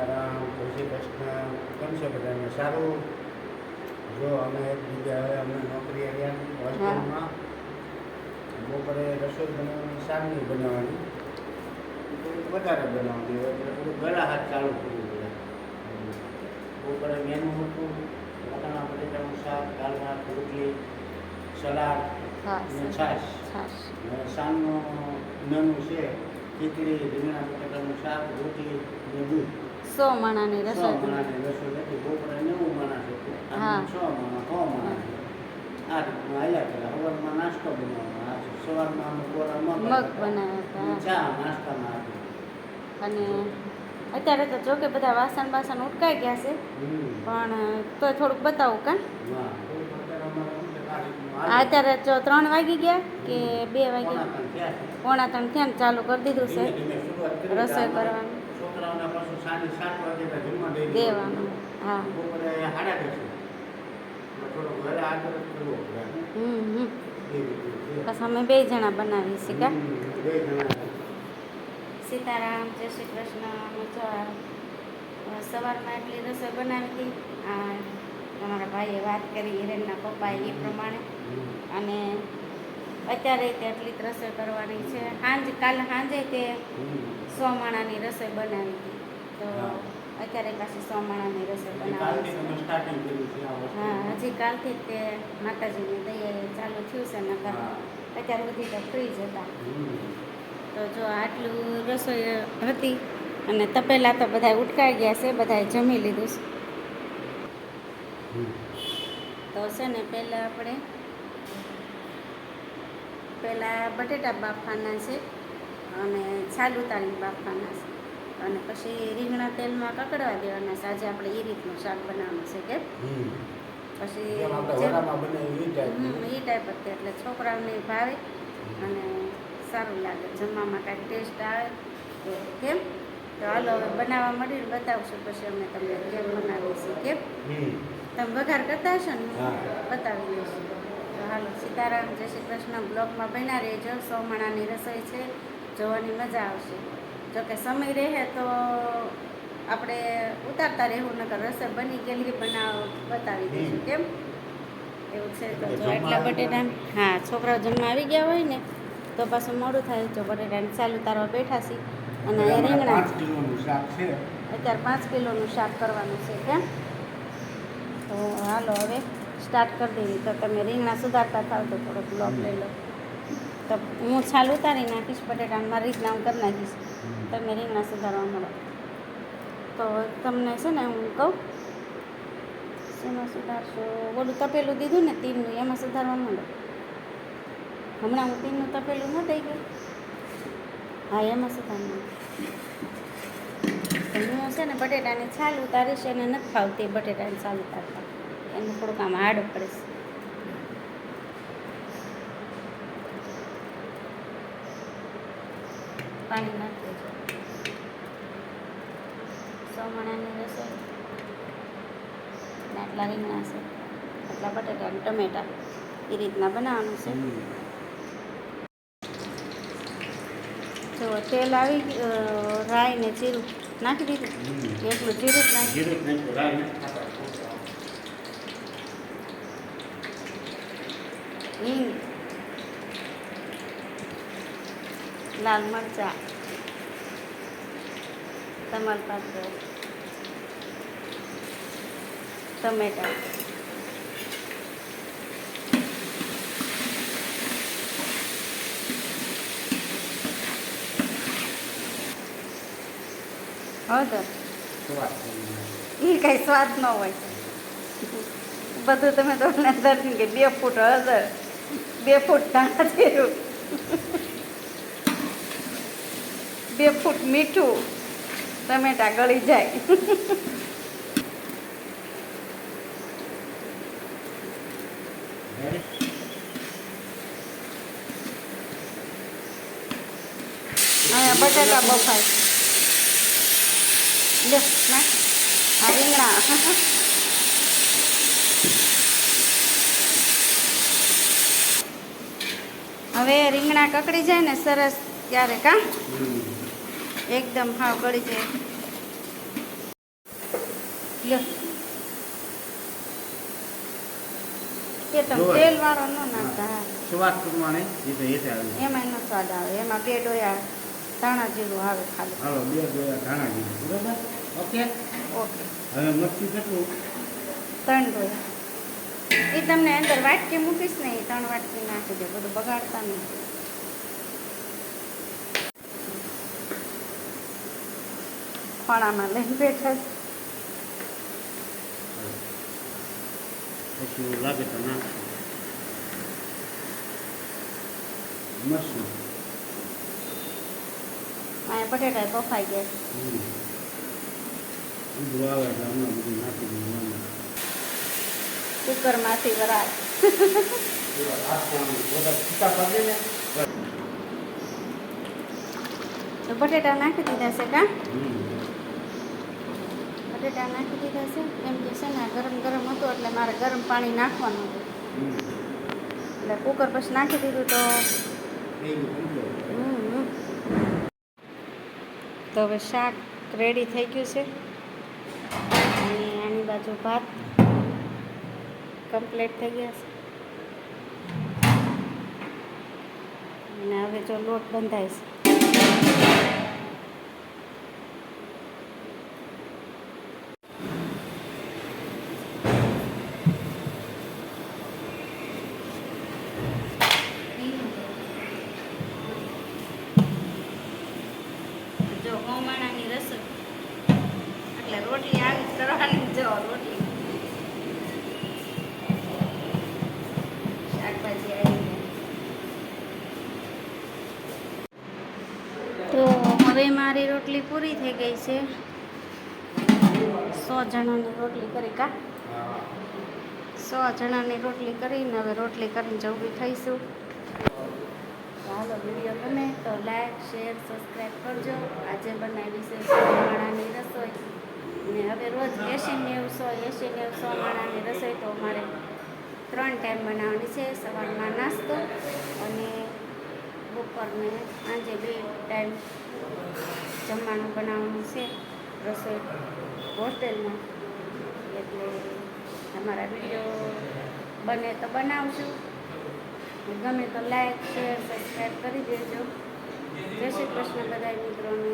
સીતારામ જય શ્રી કૃષ્ણ કેમ છે બધાને? સારું? જો અમે એક હવે અમે નોકરી આવ્યા હોસ્ટેલમાં. બપોરે રસોઈ બનાવવાની સાંજની બનાવવાની. થોડીક વધારે બનાવતી હોય એટલે થોડું ગળા હાથ ચાલુ કરવું પડે બપોરે મેનુ હતું વટાણા બટેટાનું શાક દાળ ભાત રોટલી સલાડ ને અને છાશ. ને સાંજનું મેનુ છે ખીચડી રીંગણા બટેટાનું શાક રોટલી અને દૂધ. સો માણાની રસોઈ હા. મગ બનાવ્યા હતા. અને અત્યારે તો જોકે બધા વાસણ બાસણ ઉટકાઈ ગયા છે. પણ તોય થોડુંક બતાવું કાં. અત્યારે જો ત્રણ વાગી ગયા કે બે વાગ્યા? વાગી. પોણા ત્રણ થયા ચાલુ કરી દીધું છે. રસોઈ કરવાનું. છોકરાઓને પાછું સાંજે સાત વાગે જમવા દઈ દેવાનું હા. બપોરે સાડા દસે થોડોક આગળ કરવો બસ અમે બે જણા બનાવી શીખા બે જણા. સીતારામ જય શ્રી કૃષ્ણ સવારમાં એટલી રસોઈ બનાવી હતી. આ તમારા ભાઈએ વાત કરી હિરેનના પપ્પાએ એ પ્રમાણે. અને અત્યારે તે એટલી જ રસોઈ કરવાની છે. સાંજ કાલે સાંજે તે સો માણાની રસોઈ બનાવી હતી. તો અત્યારે પાછી સો માણાની રસોઈ બનાવી હા હજી કાલથી તે માતાજીની દયા ચાલુ થયું છે નકર. અત્યાર સુધી તો ફ્રી જ હતા. તો જો આટલું રસોઈ હતી અને તપેલા તો બધા ઉટકાઈ ગયા છે બધાએ જમી લીધું છે. તો છે ને પહેલાં આપણે પહેલાં બટેટા બાફવાના છે અને છાલ ઉતારીને બાફવાના છે. અને પછી રીંગણા તેલમાં કકડવા દેવાના છે. આજે આપણે એ રીતનું શાક બનાવવાનું છે કે? પછી એ હમ, એ ટાઈપ હતી એટલે છોકરાઓને ભાવે અને સારું લાગે. જમવામાં કાંઈક ટેસ્ટ આવે તો કેમ? તો હાલો હવે બનાવવા મળીને બતાવશું. પછી અમે તમને કેમ બનાવીએ છીએ કેમ તમે વઘાર કરતા હશો ને? બતાવી દઈશું. હાલો સીતારામ જય શ્રી કૃષ્ણ. બ્લોગમાં બન્યા રહેજો. સોમણાની રસોઈ છે. જોવાની મજા આવશે. જો કે સમય રહે તો આપણે ઉતારતા રહેવું નકર રસોઈ બની ગયેલી બનાવ બતાવી દઈશું કેમ? એવું છે તો જો એટલા બટેટા હા છોકરાઓ જમવા આવી ગયા હોય ને તો પાછું મોડું થાય. જો બટેટાને ચાલુ તારવા બેઠા છીએ. અને રીંગણા અત્યારે પાંચ કિલોનું શાક કરવાનું છે કેમ? તો હાલો હવે. સ્ટાર્ટ કરી દેવી. તો તમે રીંગણા સુધારતા થાવ તો થોડોક લોક લઈ લો. તો હું છાલ ઉતારી નાખીશ બટેટા મારી રીતના હું કરી નાખીશ. તમે રીંગણા સુધારવા મળો. તો તમને છે ને હું કહું, શેમાં સુધારશો? બોલું તપેલું દીધું ને તીનનું એમાં સુધારવા મળો. હમણાં હું તીનનું તપેલું ન થઈ ગયું. હા, એમાં સુધારવાનું હું છે ને બટેટાની છાલ ઉતારીશ, એને નથી ફાવતી બટેટાની છાલ ઉતારતા. એને થોડુંક આમ હાર્ડ પડે છે પાણી નાખી સોમણાની રસોઈ. આટલા રીંગણા છે. આટલા બટેટા અને ટમેટા. એ રીતના બનાવવાનું છે. જો તેલ આવી ગયું, રાઈ ને જીરું નાખી દીધું. એટલું જીરું જ નાખી જીરું જ નાખ્યું, રાઈ નથી ખાતા છોકરાઓ. હિંગ લાલ મરચા તમાલપત્ર ટમેટા હળદર સ્વાદ છે. એ કઈ સ્વાદ ન હોય બધું તમે તો અંદર કે બે ફૂટ હળદર બે ફૂટ ધાણા બે ફૂટ મીઠું. ટમેટા ગળી જાય? અહીંયા બટાકા બફાય. લે આ રીંગણા. હવે રીંગણા કકડી જાય ને સરસ ત્યારે કા? એકદમ હાવ ગળી જાય. કે તમે તેલ વાળો ન નાખતા. હા. સ્વાદ પ્રમાણે એમાં એનો સ્વાદ આવે. એમાં બે ડોયા ધાણા જીરું આવે ખાલી. હાલો બે બે ધાણા જીરું. બરોબર? ઓકે? ઓકે. હવે મરચું કેટલું? ત્રણ ડોયા. એ તમને અંદર વાટકી મૂકીશ ને એ ત્રણ વાટકી નાખી દે બધું બગાડતા નહીં. ખોળામાં લઈને બેઠા છે. લાગે તો બટેટા બફાઈ ગયા છે. હમ. ઊંધું આવે એટલે હમણાં બધું નાખી દઉં કુકરમાંથી વરાળ. તો બટેટા નાખી દીધા છે કા? બટેટા નાખી દીધા છે. એમ કે છે ને ગરમ ગરમ હતું એટલે મારે ગરમ પાણી નાખવાનું હતું. એટલે કુકર પછી નાખી દીધું તો. તો હવે શાક રેડી થઈ ગયું છે. અને આની બાજુ ભાત. કમ્પ્લીટ થઈ ગયા છે. અને હવે જો લોટ બંધાય છે. હવે મારી રોટલી પૂરી થઈ ગઈ છે. સો જણાની રોટલી કરી કા? સો જણાની રોટલી કરીને હવે રોટલી કરીને જવું થઈશું. ચાલો વીડિયો ગમે તો લાઈક, શેર સબસ્ક્રાઈબ કરજો. આજે બનાવી છે સો માણાની રસોઈ. ને હવે રોજ એસી નેવસો સો નેવસો માણાની રસોઈ તો અમારે ત્રણ ટાઈમ બનાવવાની છે. સવારમાં નાસ્તો અને બપોરને સાંજે બે ટાઈમ જમવાનું બનાવવાનું છે. રસોઈ હોટેલમાં. એટલે તમારા વીડિયો બને તો બનાવશું ગમે તો લાઈક શેર સબસ્ક્રાઈબ કરી દેજો. જય શ્રી કૃષ્ણ બધા મિત્રોને.